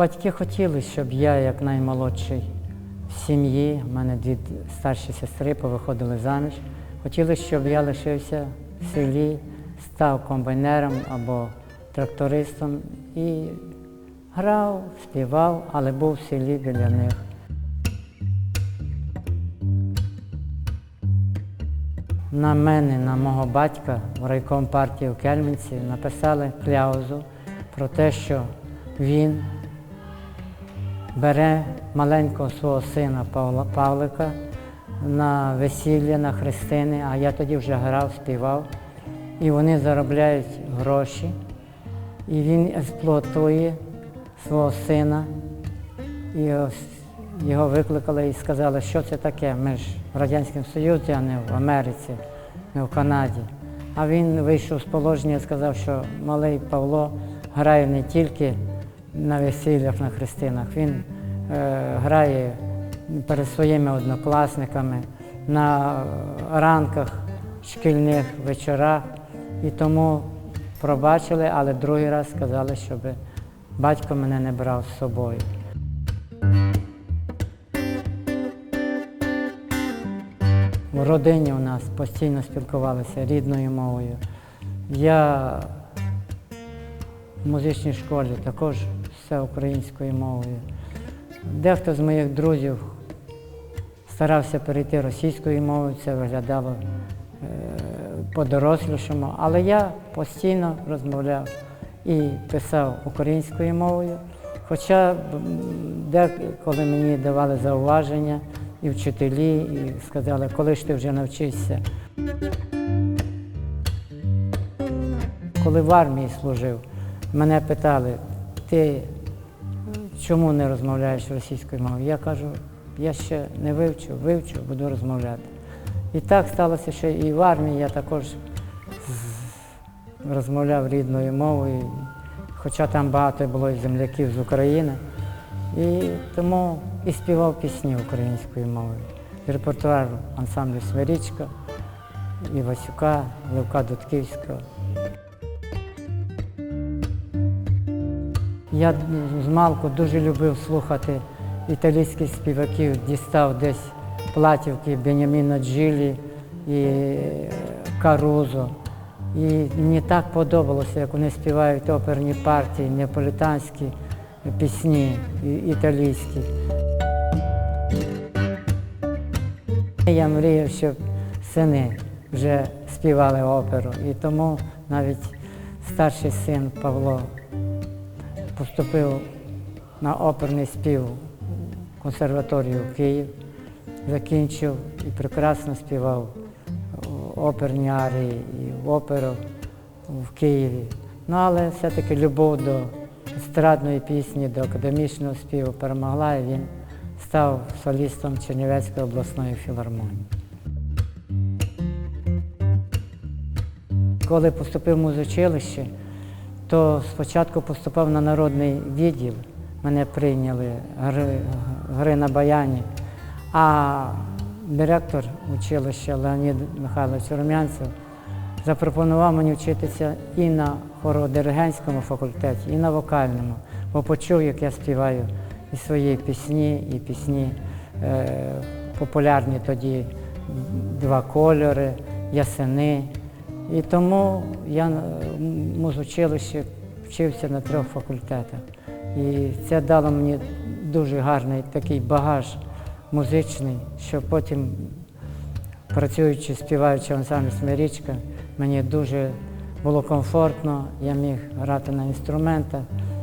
Батьки хотіли, щоб я, як наймолодший в сім'ї, в мене дві старші сестри повиходили заміж. Хотіли, щоб я лишився в селі, став комбайнером або трактористом і грав, співав, але був в селі біля них. На мене, на мого батька в райком партії в Кельмінці написали кляузу про те, що він бере маленького свого сина Павла Павлика на весілля, на хрестини, а я тоді вже грав, співав. І вони заробляють гроші, і він експлуатує свого сина. І його викликали і сказали, що це таке. Ми ж в Радянському Союзі, а не в Америці, не в Канаді. А він вийшов з положення і сказав, що малий Павло грає не тільки на весіллях, на хрестинах, він е, грає перед своїми однокласниками на ранках, шкільних вечорах. І тому пробачили, але другий раз сказали, щоб батько мене не брав з собою. В родині у нас постійно спілкувалися рідною мовою. Я в музичній школі також все українською мовою. Дехто з моїх друзів старався перейти російською мовою, це виглядало е, по-дорослішому, але я постійно розмовляв і писав українською мовою. Хоча деколи мені давали зауваження і вчителі, і сказали, коли ж ти вже навчишся. Коли в армії служив, мене питали, ти чому не розмовляєш російською мовою? Я кажу, я ще не вивчу, вивчу, буду розмовляти. І так сталося, що і в армії я також розмовляв рідною мовою, хоча там багато було і земляків з України. І тому і співав пісні українською мовою. Репертуар ансамблю Смирічка, Івасюка, Левка Дудківського. Я з малку дуже любив слухати італійських співаків, дістав десь платівки Беняміна Джилі і е, Карузо. І мені так подобалося, як вони співають оперні партії, неаполітанські пісні італійські. Я мріяв, щоб сини вже співали оперу. І тому навіть старший син Павло поступив на оперний спів в консерваторію Київ, закінчив і прекрасно співав оперні арії і оперу в Києві. Ну, але все-таки любов до естрадної пісні, до академічного співу перемогла, і він став солістом Чернівецької обласної філармонії. Коли поступив в музичилище, то спочатку поступав на народний відділ, мене прийняли гри, гри на баяні, а директор училища Леонід Михайлович Румянцев запропонував мені вчитися і на хородиригентському факультеті, і на вокальному, бо почув, як я співаю і свої пісні, і пісні е, популярні тоді два кольори, ясени. І тому я на музучилищі вчився на трьох факультетах. І це дало мені дуже гарний такий багаж музичний, що потім, працюючи, співаючи в ансамблі Смирічка, мені дуже було комфортно, я міг грати на інструментах,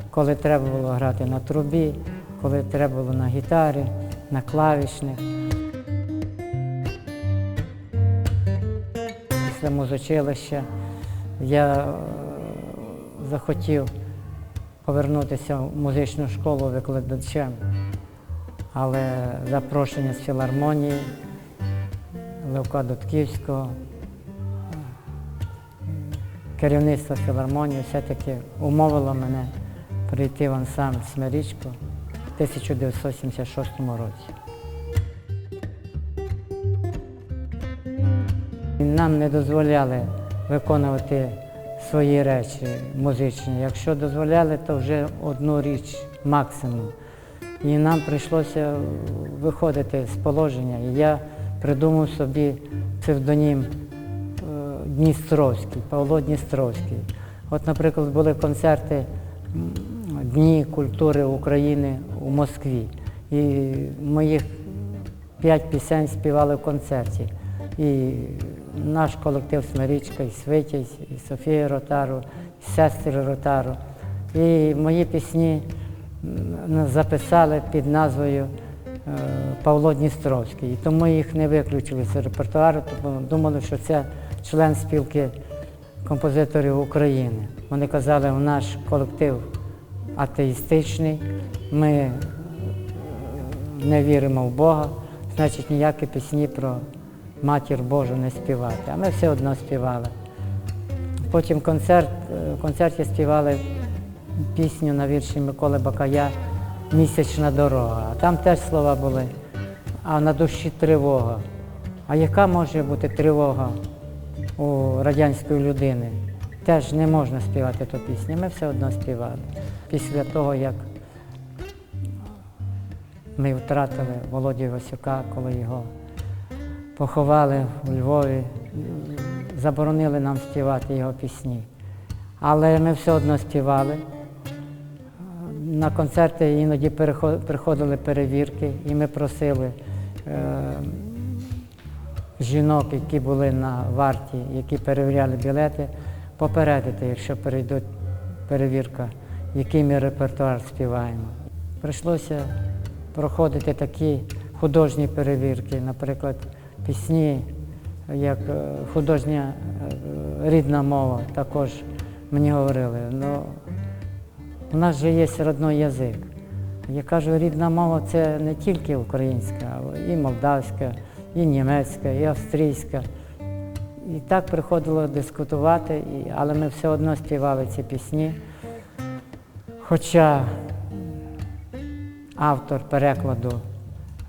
коли треба було грати на трубі, коли треба було на гітарі, на клавішних. Після музичилища я е, захотів повернутися в музичну школу викладачем, але запрошення з філармонії Левка Дудківського, керівництво філармонії все-таки умовило мене прийти в ансамбль Смирічко в 1976 році. Нам не дозволяли виконувати свої речі музичні. Якщо дозволяли, то вже одну річ максимум. І нам прийшлося виходити з положення. І я придумав собі псевдонім е, Дністровський, Павло Дністровський. От, наприклад, були концерти Дні культури України у Москві. І моїх п'ять пісень співали в концерті. І наш колектив Смирічка, і Свитязь, і Софія Ротару, і сестри Ротару. І мої пісні записали під назвою е, Павло Дністровський. І тому їх не виключили з репертуару, тому думали, що це член спілки композиторів України. Вони казали, у наш колектив атеїстичний, ми не віримо в Бога, значить ніякі пісні про матір Божу не співати. А ми все одно співали. Потім концерт, е, в концерті співали пісню на вірші Миколи Бакая Місячна дорога. А там теж слова були, а на душі тривога. А яка може бути тривога у радянської людини? Теж не можна співати ту пісню. Ми все одно співали. Після того, як ми втратили Володю Васюка, коли його поховали у Львові, заборонили нам співати його пісні. Але ми все одно співали. На концерти іноді приходили перевірки, і ми просили е, жінок, які були на варті, які перевіряли білети, попередити, якщо перейдуть перевірка, який ми репертуар співаємо. Прийшлося проходити такі художні перевірки, наприклад, пісні, як е, художня е, рідна мова, також мені говорили. Ну, у нас же є родний язик. Я кажу, рідна мова це не тільки українська, і молдавська, і німецька, і австрійська. І так приходило дискутувати, але ми все одно співали ці пісні. Хоча автор перекладу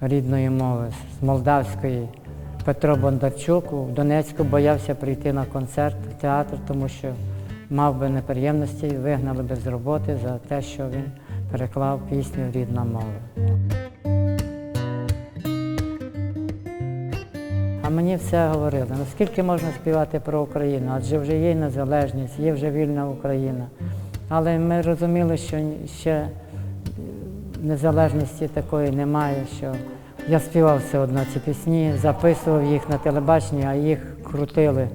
рідної мови з молдавської Петро Бондарчук у Донецьку боявся прийти на концерт в театр, тому що мав би неприємності, вигнали би з роботи за те, що він переклав пісню Рідна мова. А мені все говорили, ну скільки можна співати про Україну, адже вже є незалежність, є вже вільна Україна. Але ми розуміли, що ще незалежності такої немає, що я співав все одно ці пісні, записував їх на телебаченні, а їх крутили, е,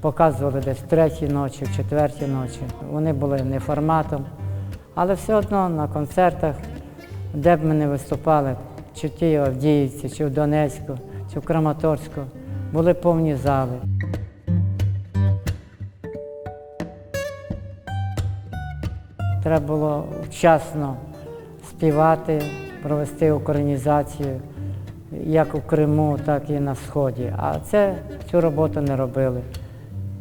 показували десь в третій ночі, в четвертій ночі. Вони були не форматом, але все одно на концертах, де б ми не виступали, чи в тій Авдіївці, чи в Донецьку, чи в Краматорську, були повні зали. Треба було вчасно співати, провести українізацію як у Криму, так і на Сході. А це цю роботу не робили.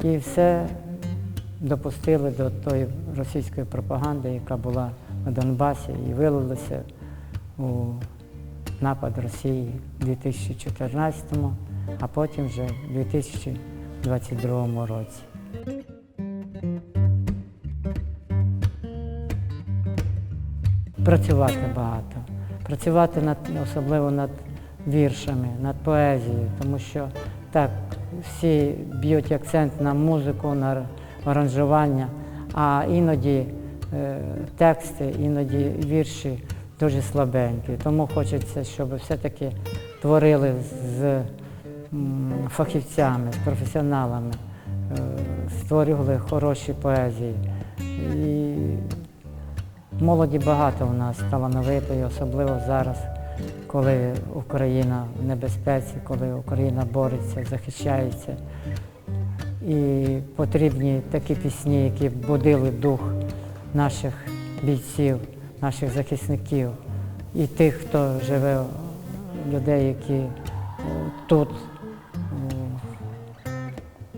І все допустили до тої російської пропаганди, яка була на Донбасі, і вилилася у напад Росії у 2014-му, а потім вже у 2022 році. Працювати багато, працювати над, особливо над віршами, над поезією, тому що так, всі б'ють акцент на музику, на аранжування, а іноді е, тексти, іноді вірші дуже слабенькі. Тому хочеться, щоб все-таки творили з м, фахівцями, з професіоналами, е, створювали хороші поезії. І Молоді багато у нас талановитої, особливо зараз, коли Україна в небезпеці, коли Україна бореться, захищається. І потрібні такі пісні, які будили дух наших бійців, наших захисників і тих, хто живе, людей, які е, тут,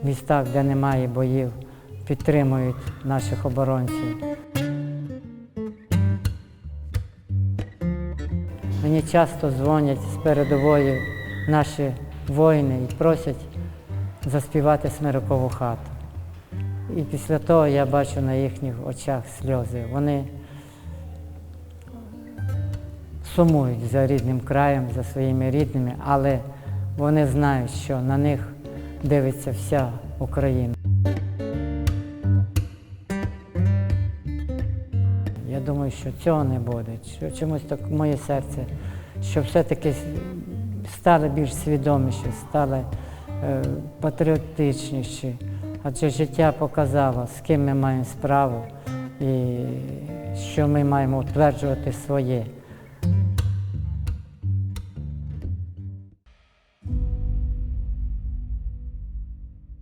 у містах, де немає боїв, підтримують наших оборонців. Мені часто дзвонять з передової наші воїни і просять заспівати смирикову хату. І після того я бачу на їхніх очах сльози. Вони сумують за рідним краєм, за своїми рідними, але вони знають, що на них дивиться вся Україна. Що цього не буде. Чомусь так моє серце, що все-таки стали більш свідоміші, стали е, патріотичніші. Адже життя показало, з ким ми маємо справу і що ми маємо утверджувати своє.